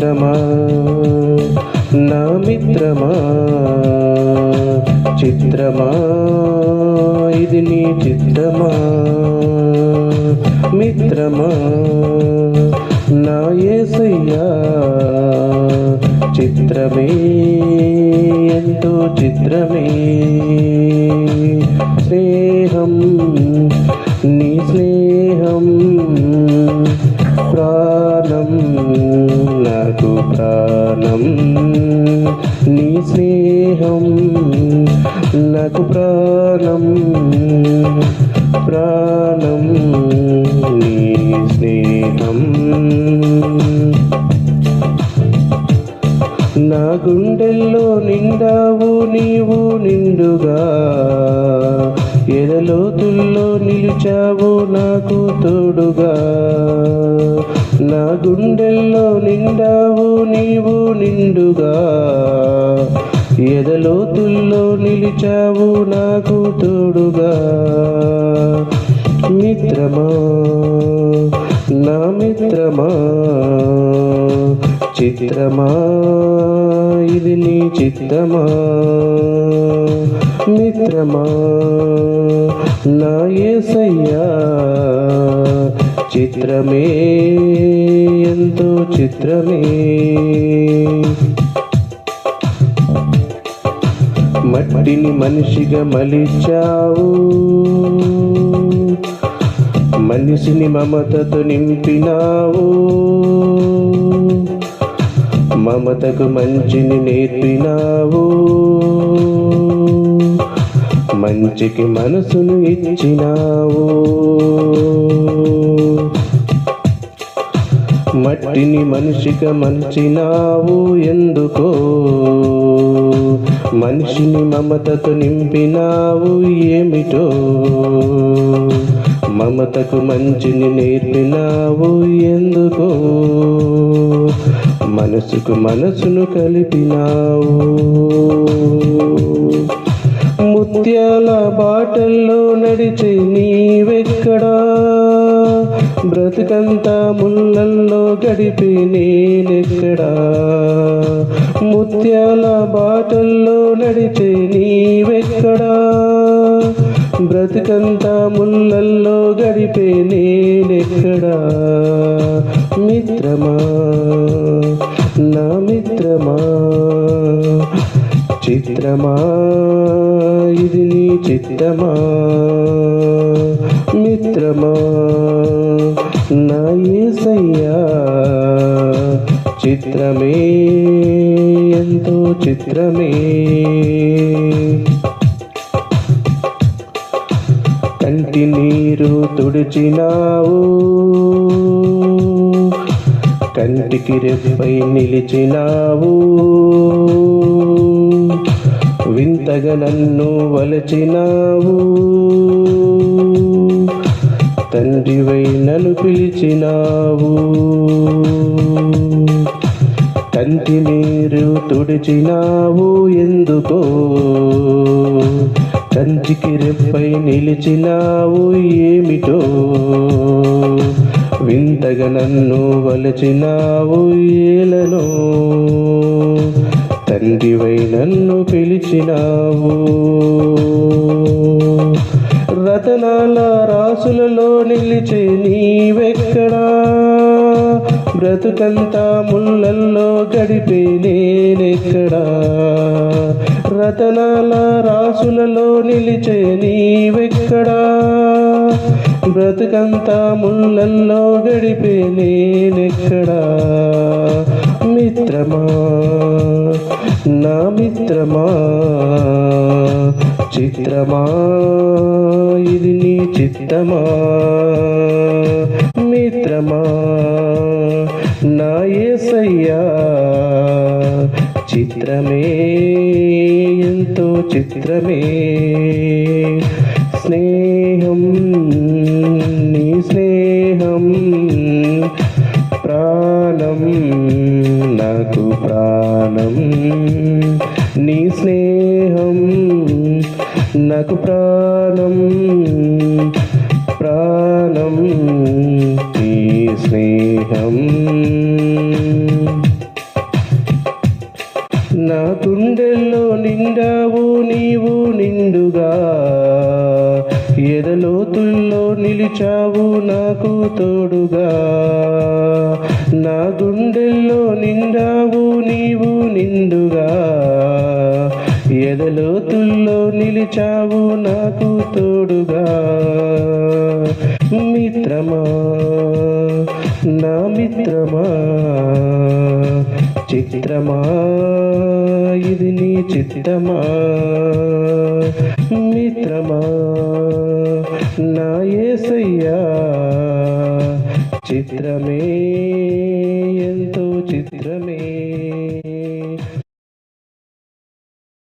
మిత్రమా? నా మిత్రమా? చిత్రమా? ఇది నీ చిత్రమా మిత్రమా? నా ఏసయ్యా చిత్రమే ఎంతో చిత్రమే. స్నేహం నీ స్నేహం నాకు ప్రాణం నీ స్నేహం నాకు ప్రాణం. ప్రాణం నీ స్నేహం. నా గుండెల్లో నిండావు నీవు నిండుగా. ఎడలోతుల్లో నిలిచావు నాకు తోడుగా నా గుండెల్లో నిండావు నీవు నిండుగా. ఎదలోతుల్లో నిలిచావు నాకు తోడుగా మిత్రమా నా మిత్రమా చిత్రమా ఇది నీ చిత్రమా మిత్రమా. నా ఏసయ్యా చిత్రమే ఎంతో చిత్రమే. మట్టిని మనిషిగా మలిచావు మనిషిని మమతతో నింపినావు. మమతకు మంచిని నేర్పినావు. మంచికి మనసును ఇచ్చినావు. మట్టిని మనిషిగా మంచినావు ఎందుకో? మనిషిని మమతతో నింపినావు ఏమిటో? మమతకు మంచిని నేర్పినావు ఎందుకో? మనసుకు మనసును కలిపినావు. ముత్యాల బాటల్లో నడిచి నీవెక్కడా? బ్రతుకంతా ముళ్ళల్లో గడిపి నేనెక్కడా? ముత్యాల బాటల్లో నడిచి నీవెక్కడా? బ్రతుకంతా ముళ్ళల్లో గడిపే నేనెక్కడా? మిత్రమా? నా మిత్రమా? చిత్రమా? ఇది నీ చిత్తమా? మిత్రమా? నా ఏసయ్యా చిత్రమే ఎంతో చిత్రమే. కంటి నీరు తుడిచినావు కంటికి రెప్పై నిలిచినావు. వింతగా నన్ను వలచినావు. తండ్రివై నన్ను పిలిచినావు. కంటి నీరు తుడిచినావు ఎందుకో? కంటికి రెప్పై నిలిచినావు ఏమిటో? వింతగా నన్ను వలచినావు ఏలను? తండ్రివై నన్ను పిలిచినావు. రతనాల రాసులలో నిలిచి నీవెక్కడా? బ్రతుకంతా ముళ్ళల్లో గడిపే నేనెక్కడా? రతనాల రాసులలో నిలిచే నీవెక్కడా? బ్రతుకంతా ముళ్ళల్లో గడిపే నేనెక్కడా? మిత్రమా? నా మిత్రమా? చిత్రమా? ఇది నీ చిత్తమా? మిత్రమా? నా ఏసయ్యా? చిత్రమే ఎంతో చిత్రమే. స్నేహ ప్రాణం నాకు ప్రాణం నీ స్నేహం నాకు ప్రాణం ప్రాణం నీ స్నేహం. నా తుండెల్లో నిండావు నీవు నిండుగా. ఎదలోతుల్లో నిలిచావు నాకు తోడుగా. నా గుండెల్లో నిండావు నీవు నిండుగా. ఎదలోతుల్లో నిలిచావు నాకు తోడుగా. మిత్రమా నా మిత్రమా చిత్రమా ఇది నీ చిత్రమా మిత్రమా. నా ఏసయ్యా చిత్రమే ఎంతో చిత్రమే.